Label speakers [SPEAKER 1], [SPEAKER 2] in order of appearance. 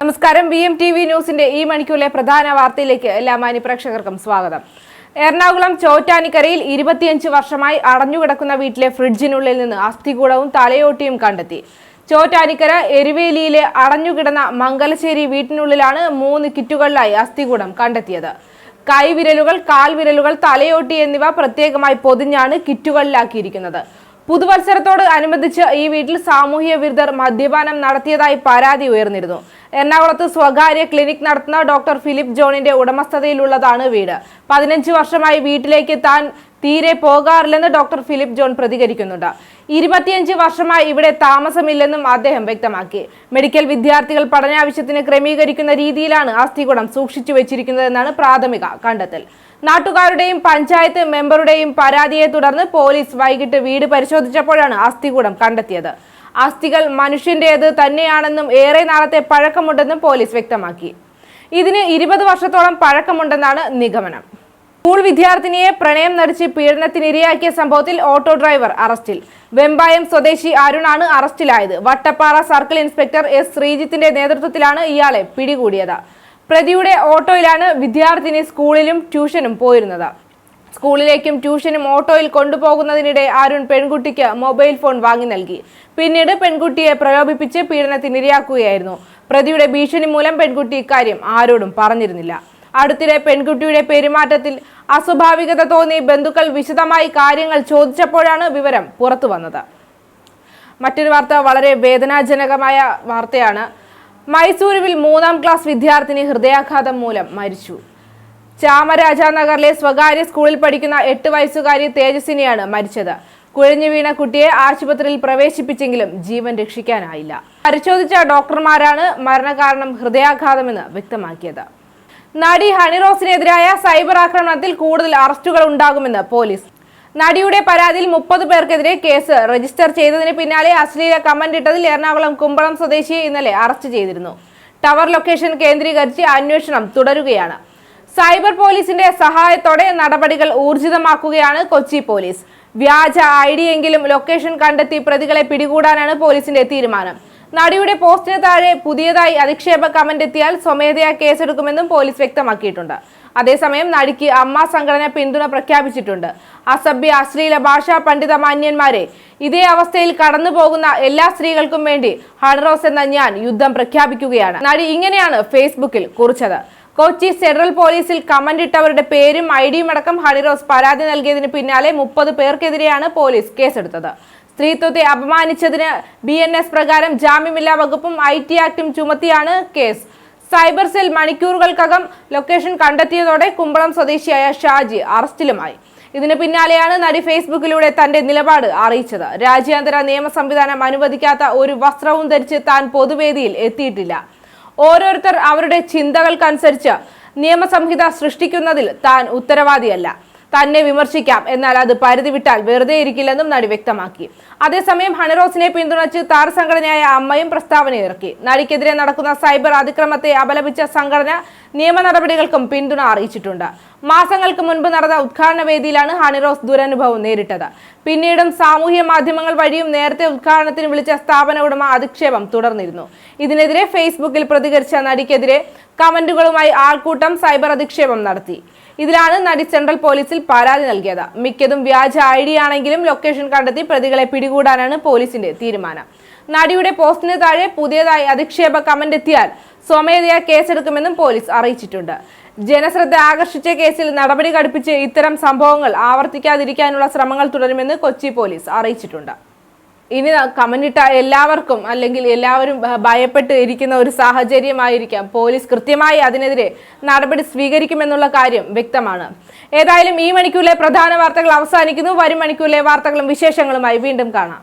[SPEAKER 1] നമസ്കാരം. B M T V ന്യൂസിന്റെ ഈ മണിക്കൂറിലെ പ്രധാന വാർത്തയിലേക്ക് എല്ലാ മാന്യപ്രേക്ഷകർക്കും സ്വാഗതം. എറണാകുളം ചോറ്റാനിക്കരയിൽ ഇരുപത്തിയഞ്ച് വർഷമായി അടഞ്ഞുകിടക്കുന്ന വീട്ടിലെ ഫ്രിഡ്ജിനുള്ളിൽ നിന്ന് അസ്ഥികൂടവും തലയോട്ടിയും കണ്ടെത്തി. ചോറ്റാനിക്കര എരുവേലിയിലെ അടഞ്ഞുകിടന്ന മംഗലശ്ശേരി വീട്ടിനുള്ളിലാണ് മൂന്ന് കിറ്റുകളിലായി അസ്ഥികൂടം കണ്ടെത്തിയത്. കൈവിരലുകൾ കാൽവിരലുകൾ തലയോട്ടി എന്നിവ പ്രത്യേകമായി പൊതിഞ്ഞാണ് കിറ്റുകളിലാക്കിയിരിക്കുന്നത്. പുതുവത്സരത്തോട് അനുബന്ധിച്ച് ഈ വീട്ടിൽ സാമൂഹ്യ വിരുദ്ധർ മദ്യപാനം നടത്തിയതായി പരാതി ഉയർന്നിരുന്നു. എറണാകുളത്ത് സ്വകാര്യ ക്ലിനിക് നടത്തുന്ന ഡോക്ടർ ഫിലിപ്പ് ജോണിന്റെ ഉടമസ്ഥതയിലുള്ളതാണ് വീട്. പതിനഞ്ച് വർഷമായി വീട്ടിലേക്ക് താൻ തീരെ പോകാറില്ലെന്ന് ഡോക്ടർ ഫിലിപ്പ് ജോൺ പ്രതികരിക്കുന്നുണ്ട്. ഇരുപത്തിയഞ്ച് വർഷമായി ഇവിടെ താമസമില്ലെന്നും അദ്ദേഹം വ്യക്തമാക്കി. മെഡിക്കൽ വിദ്യാർത്ഥികൾ പഠനാവശ്യത്തിന് ക്രമീകരിക്കുന്ന രീതിയിലാണ് അസ്ഥികുടം സൂക്ഷിച്ചു വെച്ചിരിക്കുന്നതെന്നാണ് പ്രാഥമിക കണ്ടെത്തൽ. നാട്ടുകാരുടെയും പഞ്ചായത്ത് മെമ്പറുടെയും പരാതിയെ തുടർന്ന് പോലീസ് വൈകിട്ട് വീട് പരിശോധിച്ചപ്പോഴാണ് അസ്ഥികൂടം കണ്ടെത്തിയത്. അസ്ഥികൾ മനുഷ്യന്റേത് തന്നെയാണെന്നും ഏറെ നാളത്തെ പഴക്കമുണ്ടെന്നും പോലീസ് വ്യക്തമാക്കി. ഇതിന് ഇരുപത് വർഷത്തോളം പഴക്കമുണ്ടെന്നാണ് നിഗമനം. സ്കൂൾ വിദ്യാർത്ഥിനിയെ പ്രണയം നടിച്ച് പീഡനത്തിനിരയാക്കിയ സംഭവത്തിൽ ഓട്ടോ ഡ്രൈവർ അറസ്റ്റിൽ. വെമ്പായം സ്വദേശി അരുണാണ് അറസ്റ്റിലായത്. വട്ടപ്പാറ സർക്കിൾ ഇൻസ്പെക്ടർ എസ് ശ്രീജിത്തിന്റെ നേതൃത്വത്തിലാണ് ഇയാളെ പിടികൂടിയത്. പ്രതിയുടെ ഓട്ടോയിലാണ് വിദ്യാർത്ഥിനി സ്കൂളിലും ട്യൂഷനും പോയിരുന്നത്. സ്കൂളിലേക്കും ട്യൂഷനും ഓട്ടോയിൽ കൊണ്ടുപോകുന്നതിനിടെ അരുൺ പെൺകുട്ടിക്ക് മൊബൈൽ ഫോൺ വാങ്ങി നൽകി. പിന്നീട് പെൺകുട്ടിയെ പ്രലോഭിപ്പിച്ച് പീഡനത്തിനിരയാക്കുകയായിരുന്നു പ്രതിയുടെ ഭീഷണി മൂലം പെൺകുട്ടി ഇക്കാര്യം ആരോടും പറഞ്ഞിരുന്നില്ല. അടുത്തിടെ പെൺകുട്ടിയുടെ പെരുമാറ്റത്തിൽ അസ്വാഭാവികത തോന്നി ബന്ധുക്കൾ വിശദമായി കാര്യങ്ങൾ ചോദിച്ചപ്പോഴാണ് വിവരം പുറത്തു വന്നത്. മറ്റൊരു വാർത്ത വളരെ വേദനാജനകമായ വാർത്തയാണ്. മൈസൂരുവിൽ മൂന്നാം ക്ലാസ് വിദ്യാർത്ഥിനി ഹൃദയാഘാതം മൂലം മരിച്ചു. ചാമരാജാനഗറിലെ സ്വകാര്യ സ്കൂളിൽ പഠിക്കുന്ന എട്ട് വയസ്സുകാരി തേജസ്വിനിയാണ് മരിച്ചത്. കുഴഞ്ഞു വീണ കുട്ടിയെ ആശുപത്രിയിൽ പ്രവേശിപ്പിച്ചെങ്കിലും ജീവൻ രക്ഷിക്കാനായില്ല. പരിശോധിച്ച ഡോക്ടർമാരാണ് മരണകാരണം ഹൃദയാഘാതമെന്ന് വ്യക്തമാക്കിയത്. നടി ഹണിറോസിനെതിരായ സൈബർ ആക്രമണത്തിൽ കൂടുതൽ അറസ്റ്റുകൾ ഉണ്ടാകുമെന്ന് പോലീസ്. നടിയുടെ പരാതിയിൽ മുപ്പത് പേർക്കെതിരെ കേസ് രജിസ്റ്റർ ചെയ്തതിന് പിന്നാലെ അശ്ലീല കമന്റ് ഇട്ടതിൽ എറണാകുളം കുമ്പളം സ്വദേശിയെ ഇന്നലെ അറസ്റ്റ് ചെയ്തിരുന്നു. ടവർ ലൊക്കേഷൻ കേന്ദ്രീകരിച്ച് അന്വേഷണം തുടരുകയാണ്. സൈബർ പോലീസിന്റെ സഹായത്തോടെ നടപടികൾ ഊർജിതമാക്കുകയാണ് കൊച്ചി പോലീസ്. വ്യാജ ഐ എങ്കിലും ലൊക്കേഷൻ കണ്ടെത്തി പ്രതികളെ പിടികൂടാനാണ് പോലീസിന്റെ തീരുമാനം. നടിയുടെ പോസ്റ്റിന് താഴെ പുതിയതായി അധിക്ഷേപ കമന്റ് എത്തിയാൽ സ്വമേധയാ കേസെടുക്കുമെന്നും പോലീസ് വ്യക്തമാക്കിയിട്ടുണ്ട്. അതേസമയം നടിക്ക് അമ്മ സംഘടന പിന്തുണ പ്രഖ്യാപിച്ചിട്ടുണ്ട്. അസഭ്യ അശ്ലീല ഭാഷാ പണ്ഡിത മാന്യന്മാരെ ഇതേ അവസ്ഥയിൽ കടന്നു പോകുന്ന എല്ലാ സ്ത്രീകൾക്കും വേണ്ടി ഹൺറോസ് എന്ന ഞാൻ യുദ്ധം പ്രഖ്യാപിക്കുകയാണ്. നടി ഇങ്ങനെയാണ് ഫേസ്ബുക്കിൽ കുറിച്ചത്. കൊച്ചി സെൻട്രൽ പോലീസിൽ കമന്റ് ഇട്ടവരുടെ പേരും ഡിയും അടക്കം ഹണിറോസ് പരാതി നൽകിയതിന് പിന്നാലെ മുപ്പത് പേർക്കെതിരെയാണ് പോലീസ് കേസെടുത്തത്. സ്ത്രീത്വത്തെ അപമാനിച്ചതിന് ബി എൻ എസ് പ്രകാരം ജാമ്യമില്ലാ വകുപ്പും ഐ ടി ആക്ടും ചുമത്തിയാണ് കേസ്. സൈബർ സെൽ മണിക്കൂറുകൾക്കകം ലൊക്കേഷൻ കണ്ടെത്തിയതോടെ കുമ്പളം സ്വദേശിയായ ഷാജി അറസ്റ്റിലുമായി. ഇതിന് പിന്നാലെയാണ് നടി ഫേസ്ബുക്കിലൂടെ തന്റെ നിലപാട് അറിയിച്ചത്. രാജ്യാന്തര നിയമ സംവിധാനം അനുവദിക്കാത്ത ഒരു വസ്ത്രവും ധരിച്ച് താൻ പൊതുവേദിയിൽ എത്തിയിട്ടില്ല. ഓരോരുത്തർ അവരുടെ ചിന്തകൾക്കനുസരിച്ച് നിയമസംഹിത സൃഷ്ടിക്കുന്നതിൽ താൻ ഉത്തരവാദിയല്ല. തന്നെ വിമർശിക്കാം. എന്നാൽ അത് പരിധി വിട്ടാൽ വെറുതെ ഇരിക്കില്ലെന്നും നടി വ്യക്തമാക്കി. അതേസമയം ഹണറോസിനെ പിന്തുണച്ച് താർ സംഘടനയായ അമ്മയും പ്രസ്താവന ഇറക്കി. നടിക്കെതിരെ നടക്കുന്ന സൈബർ അതിക്രമത്തെ അപലപിച്ച സംഘടന നിയമ നടപടികൾക്കും പിന്തുണ അറിയിച്ചിട്ടുണ്ട്. മാസങ്ങൾക്ക് മുൻപ് നടന്ന ഉദ്ഘാടന വേദിയിലാണ് ഹണിറോസ് ദുരനുഭവം നേരിട്ടത്. പിന്നീടും സാമൂഹ്യ മാധ്യമങ്ങൾ വഴിയും നേരത്തെ ഉദ്ഘാടനത്തിന് വിളിച്ച സ്ഥാപന ഉടമ അധിക്ഷേപം തുടർന്നിരുന്നു. ഇതിനെതിരെ ഫേസ്ബുക്കിൽ പ്രതികരിച്ച നടിക്കെതിരെ കമന്റുകളുമായി ആൾക്കൂട്ടം സൈബർ അധിക്ഷേപം നടത്തി. ഇതിലാണ് നടി സെൻട്രൽ പോലീസിൽ പരാതി നൽകിയത്. മിക്കതും വ്യാജ ഐ ഡി ആണെങ്കിലും ലൊക്കേഷൻ കണ്ടെത്തി പ്രതികളെ പിടികൂടാനാണ് പോലീസിന്റെ തീരുമാനം. നടിയുടെ പോസ്റ്റിന് താഴെ പുതിയതായി അധിക്ഷേപ കമന്റ് എത്തിയാൽ സ്വമേധയാ കേസെടുക്കുമെന്നും പോലീസ് അറിയിച്ചിട്ടുണ്ട്. ജനശ്രദ്ധ ആകർഷിച്ച കേസിൽ നടപടി ഘടിപ്പിച്ച് ഇത്തരം സംഭവങ്ങൾ ആവർത്തിക്കാതിരിക്കാനുള്ള ശ്രമങ്ങൾ തുടരുമെന്ന് കൊച്ചി പോലീസ് അറിയിച്ചിട്ടുണ്ട്. ഇനി കമന്റിട്ട എല്ലാവർക്കും അല്ലെങ്കിൽ എല്ലാവരും ഭയപ്പെട്ട് ഇരിക്കുന്ന ഒരു സാഹചര്യമായിരിക്കാം. പോലീസ് കൃത്യമായി അതിനെതിരെ നടപടി സ്വീകരിക്കുമെന്നുള്ള കാര്യം വ്യക്തമാണ്. ഏതായാലും ഈ മണിക്കൂറിലെ പ്രധാന വാർത്തകൾ അവസാനിക്കുന്നു. വരും മണിക്കൂറിലെ വാർത്തകളും വിശേഷങ്ങളുമായി വീണ്ടും കാണാം.